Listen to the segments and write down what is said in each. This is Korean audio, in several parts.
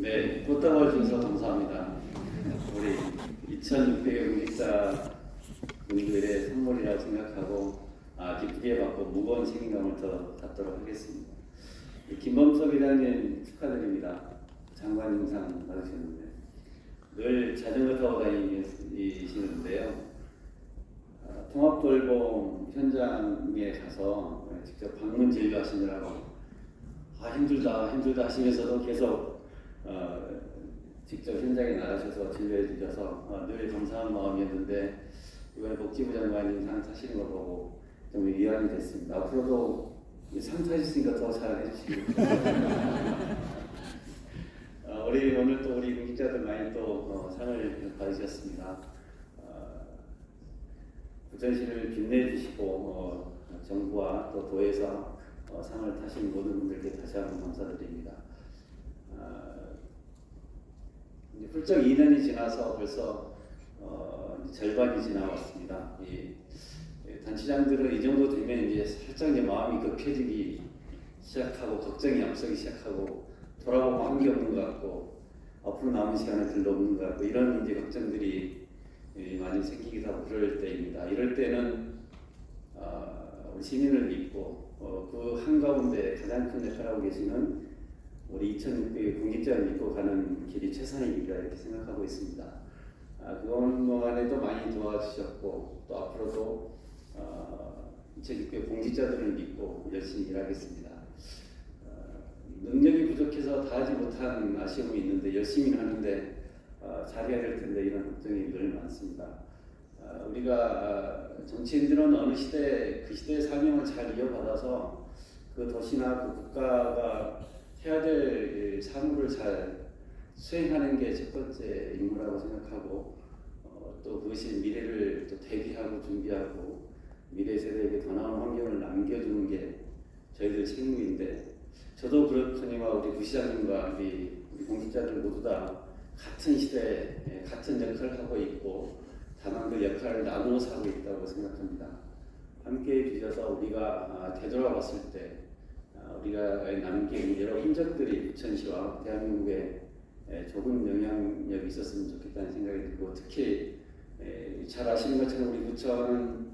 네, 꽃다발 주셔서 감사합니다. 우리 2,600여 공직자 분들의 선물이라 생각하고 아, 기쁘게 받고 무거운 책임감을 더 갖도록 하겠습니다. 이 김범석 회장님 축하드립니다. 장관 인상 받으셨는데 늘 자전거 타고 다니시는데요. 아, 통합돌봄 현장에 가서 직접 방문 진료하시느라고 아 힘들다 힘들다 하시면서도 계속 어, 직접 현장에 나가셔서 진료해 주셔서 어, 늘 감사한 마음이었는데 이번에 복지부 장관님 상 타시는 거 보고 좀 위안이 됐습니다. 앞으로도 상 타셨으니까 더 잘 해 주시고 어, 우리 오늘 또 우리 공직자들 많이 또 어, 상을 받으셨습니다. 어, 부천시를 빛내주시고 어, 정부와 또 도에서 어, 상을 타신 모든 분들께 다시 한번 감사드립니다. 어, 이제 훌쩍 2년이 지나서 벌써 어, 절반이 지나왔습니다. 이, 이 단체장들은 이 정도 되면 이제 살짝 이제 마음이 급해지기 시작하고 걱정이 앞서기 시작하고 돌아보고 한 게 없는 것 같고 앞으로 남은 시간은 별로 없는 것 같고 이런 이제 걱정들이 예, 많이 생기기도 하고 그럴 때입니다. 이럴 때는 어, 우리 시민을 믿고 어, 그 한가운데 가장 큰 역할을 하고 계시는 우리 2,600의 공직자를 믿고 가는 길이 최선이니까 이렇게 생각하고 있습니다. 아, 그동안에도 많이 도와주셨고 또 앞으로도 어, 2,600 공직자들을 믿고 열심히 일하겠습니다. 어, 능력이 부족해서 다 하지 못한 아쉬움이 있는데 열심히 하는데 어, 잘해야 될 텐데 이런 걱정이 늘 많습니다. 아, 우리가 아, 정치인들은 어느 시대 그 시대의 사명을 잘 이어받아서 그 도시나 그 국가가 해야 될 사무를 잘 수행하는 게 첫 번째 임무라고 생각하고 어, 또 그것이 미래를 또 대비하고 준비하고 미래 세대에게 더 나은 환경을 남겨주는 게 저희들 책임인데 저도 그렇거니와 우리 부시장님과 우리, 우리 공직자들 모두 다 같은 시대에 예, 같은 역할을 하고 있고 다만 그 역할을 나누어서 하고 있다고 생각합니다. 함께 해 주셔서 우리가 아, 되돌아봤을 때 아, 우리가 남긴 여러 흔적들이 부천시와 대한민국에 에, 좋은 영향력이 있었으면 좋겠다는 생각이 들고 특히 에, 잘 아시는 것처럼 우리 부천은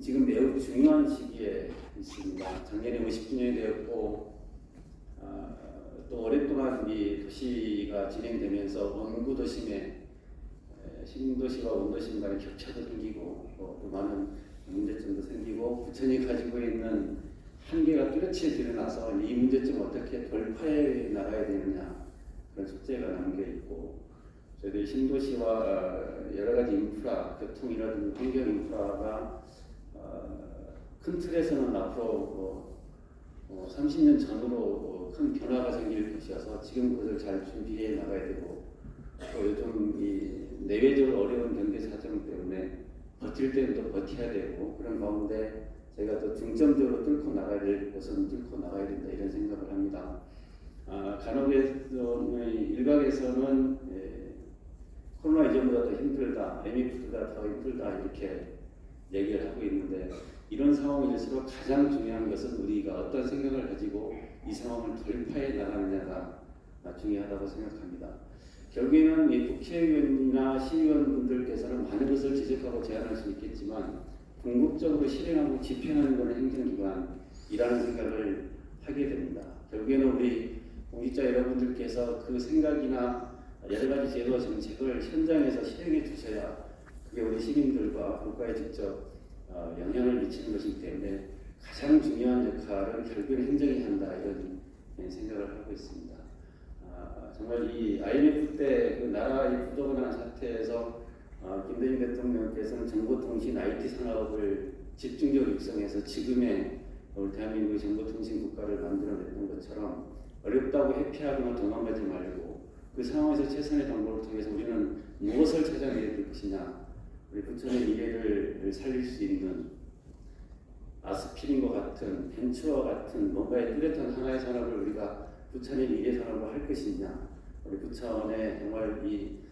지금 매우 중요한 시기에 있습니다. 작년에 50주년이 되었고 아, 또 오랫동안 이 도시가 진행되면서 원구 도심에 에, 신도시와 원도심 간의 격차도 생기고 또, 또 많은 문제점도 생기고 부천이 가지고 있는 한계가 뚜렷이 드러나서 이 문제점 어떻게 돌파해 나가야 되느냐 그런 숙제가 남겨 있고 저희들 신도시와 여러 가지 인프라, 교통이라든지 환경 인프라가 어, 큰 틀에서는 앞으로 뭐, 어, 30년 전으로 어, 큰 변화가 생길 것이어서 지금 그것을 잘 준비해 나가야 되고 또 요즘 이 내외적으로 어려운 경제 사정 때문에 버틸 때는 또 버텨야 되고 그런 가운데 저희가 또 중점적으로 뚫고 나가야 될 곳은 뚫고 나가야 된다 이런 생각을 합니다. 아, 간혹의 일각에서는 예, 코로나 이전보다 더 힘들다, IMF보다 더 힘들다 이렇게 얘기를 하고 있는데 이런 상황일수록 가장 중요한 것은 우리가 어떤 생각을 가지고 이 상황을 돌파해 나가느냐가 중요하다고 생각합니다. 결국에는 이 국회의원이나 시의원분들께서는 많은 것을 지적하고 제안할 수 있겠지만 궁극적으로 실행하고 집행하는 것은 행정기관이라는 생각을 하게 됩니다. 결국에는 우리 공직자 여러분들께서 그 생각이나 여러 가지 제도 정책을 현장에서 실행해 주셔야 그게 우리 시민들과 국가에 직접 어, 영향을 미치는 것이기 때문에 가장 중요한 역할은 결국에는 행정이 한다 이런 생각을 하고 있습니다. 아, 정말 이 IMF 때 그 나라의 부도가 사태에서 어, 김대중 대통령께서는 정보통신 IT 산업을 집중적으로 육성해서 지금의 우리 대한민국의 정보통신 국가를 만들어냈던 것처럼 어렵다고 회피하거나 도망가지 말고 그 상황에서 최선의 방법을 통해서 우리는 무엇을 찾아내야 될 것이냐 우리 부천의 미래를 살릴 수 있는 아스피린과 같은 벤처와 같은 뭔가의 뚜렷한 하나의 산업을 우리가 부천의 미래 산업으로 할 것이냐 우리 부천의 정말 이 에,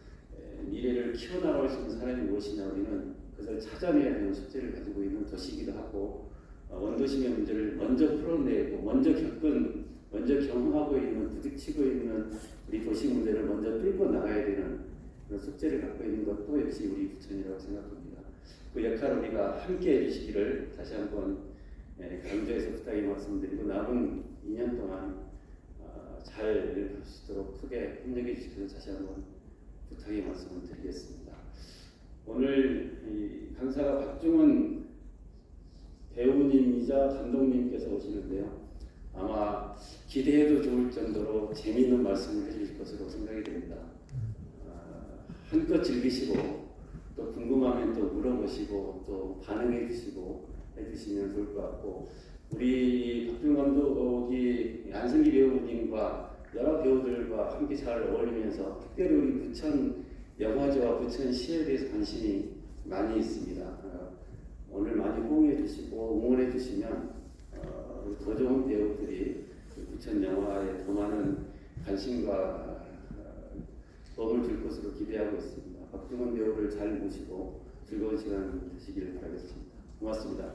미래를 키워나갈 수 있는 사람이 무엇이냐 우리는 그것을 찾아내야 되는 숙제를 가지고 있는 도시이기도 하고 어, 원도심의 문제를 먼저 풀어내고 먼저 겪은 먼저 경험하고 있는 부딪히고 있는 우리 도시 문제를 먼저 끌고 나가야 되는 그런 숙제를 갖고 있는 것도 역시 우리 부천이라고 생각합니다. 그 역할을 우리가 함께 해주시기를 다시 한번 예, 강조해서 부탁의 말씀드리고 남은 2년 동안 어, 잘할수 있도록 크게 협력해 주시기를 다시 한번 부탁의 말씀을 드리겠습니다. 오늘 이 강사가 박중훈 배우님이자 감독님께서 오시는데요. 아마 기대해도 좋을 정도로 재미있는 말씀을 해주실 것으로 생각이 됩니다. 아, 한껏 즐기시고 또 궁금하면 또 물어보시고 또 반응해 주시고 해주시면 좋을 것 같고 우리 박준 감독이 안승기 배우님과 여러 배우들과 함께 잘 어울리면서 특별히 우리 부천 영화제와 부천 시에 대해서 관심이 많이 있습니다. 어, 오늘 많이 호응해 주시고 응원해 주시면 어, 더 좋은 배우들이 그 부천 영화에 더 많은 관심과 어, 도움을 줄 것으로 기대하고 있습니다. 박중원 배우를 잘 모시고 즐거운 시간 되시기를 바라겠습니다. 고맙습니다.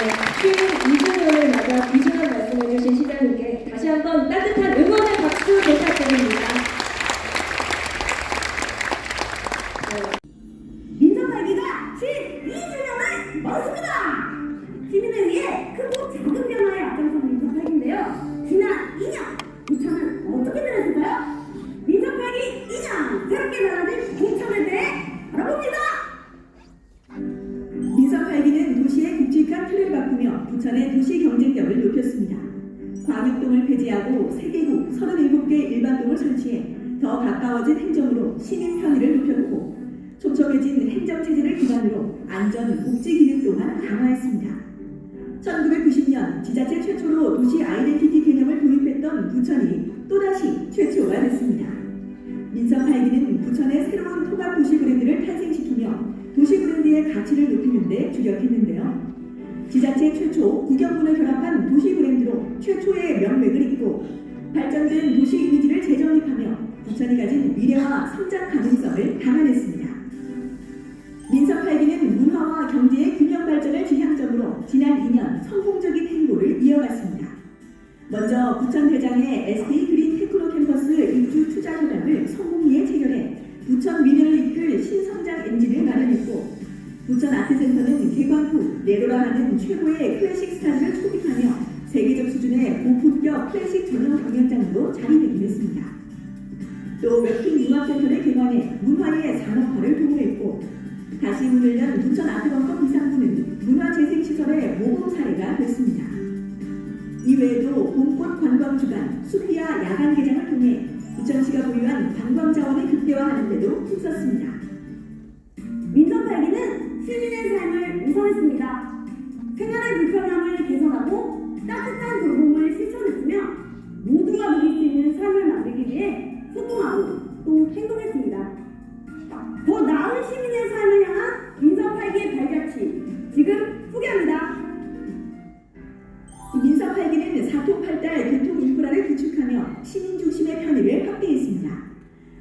네, film 이준호를 맞아 귀중한 말씀을 해주신 시장님께 다시 한번 따뜻한 응원 37개 일반동을 설치해 더 가까워진 행정으로 시민 편의를 높였고 촘촘해진 행정체제를 기반으로 안전, 복지 기능 또한 강화했습니다. 1990년 지자체 최초로 도시 아이덴티티 개념을 도입했던 부천이 또다시 최초가 됐습니다. 민석활기는 부천의 새로운 통합 도시 브랜드를 탄생시키며 도시 브랜드의 가치를 높이는 데 주력했는데요. 지자체 최초 구경문을 결합한 도시 브랜드로 최초의 명맥을 발전된 도시 이미지를 재정립하며 부천이 가진 미래와 성장 가능성을 담아냈습니다. 민석활기는 문화와 경제의 균형 발전을 지향점으로 지난 2년 성공적인 행보를 이어갔습니다. 먼저 부천 대장의 SK 그린 테크노 캠퍼스 입주 투자 협약을 성공리에 체결해 부천 미래를 이끌 신성장 엔진을 마련했고 부천 아트센터는 개관 후 네로라 하는 최고의 클래식 스타일을 초빙하며 세계적 수준의 고품 격 클래식 전용 공연장으로 자리매김했습니다. 또 웹킹 융합센터를 개관해 문화의 산업화를 도모했고 다시 문을 연 부천 아트원컴 비상구는 문화재생시설의 모범 사례가 됐습니다. 이외에도 봄꽃 관광 주간 수피아 야간 개장을 통해 부천시가 보유한 관광 자원을 극대화하는 데도 힘썼습니다. 민정활기는 시민의 삶을 우선했습니다. 생활의 불편함을 개선하고 따뜻한 실천했으며 모두가 있는 삶을 만들기 위해 소통하고 또 행동했습니다. 더 나은 시민의 삶을 향한 민정활기의 발자취 지금 소개합니다. 민석활기는 사통팔달 교통 인프라를 구축하며 시민 중심의 편의를 확대했습니다.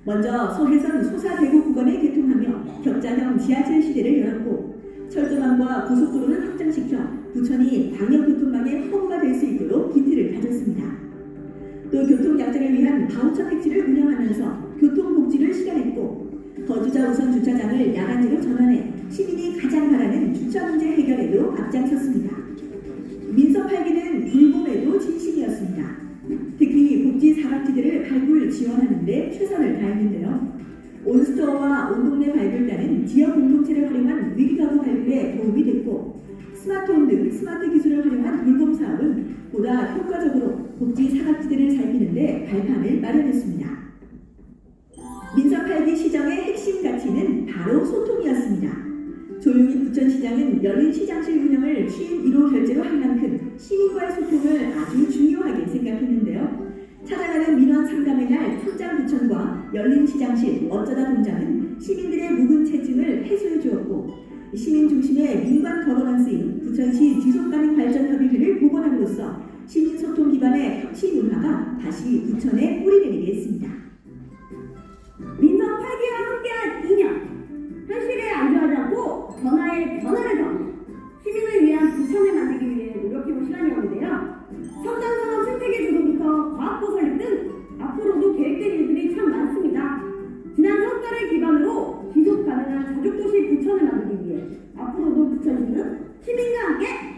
먼저 서해선 소사대구 구간에 개통하며 격자형 지하철 시대를 열었고 철도망과 고속도로는 확장시켜 부천이 광역교통망의 허브가 될 수 있도록 기틀을 다졌습니다. 또 교통약자를 위한 바우처 택지를 운영하면서 교통복지를 실현했고 거주자 우선 주차장을 야간제로 전환해 시민이 가장 바라는 주차 문제 해결에도 앞장섰습니다. 민석활기는 불봄에도 진심이었습니다. 특히 복지 사각지대를 발굴 지원하는 데 최선을 다했는데요. 온스토어와 온동네 발굴단은 지역 공동체를 활용한 위기가구 발굴에 도움이 됐고 스마트홈 등 스마트 기술을 활용한 돌봄 사업은 보다 효과적으로 복지 사각지대를 살피는 데 발판을 마련했습니다. 민석활기 시정의 핵심 가치는 바로 소통이었습니다. 조용히 부천시장은 열린 시장실 운영을 취임 1호 결제로 할 만큼 시민과의 소통을 아주 중요하게 생각했는데요. 찾아가는 민원 상담의 날 현장 부천과 열린 시장실 어쩌다 동장은 시민들의 묵은 채증을 해소해 주었고 시민 중심의 민관 거버넌스인 부천시 지속가능 발전 시민과 함께.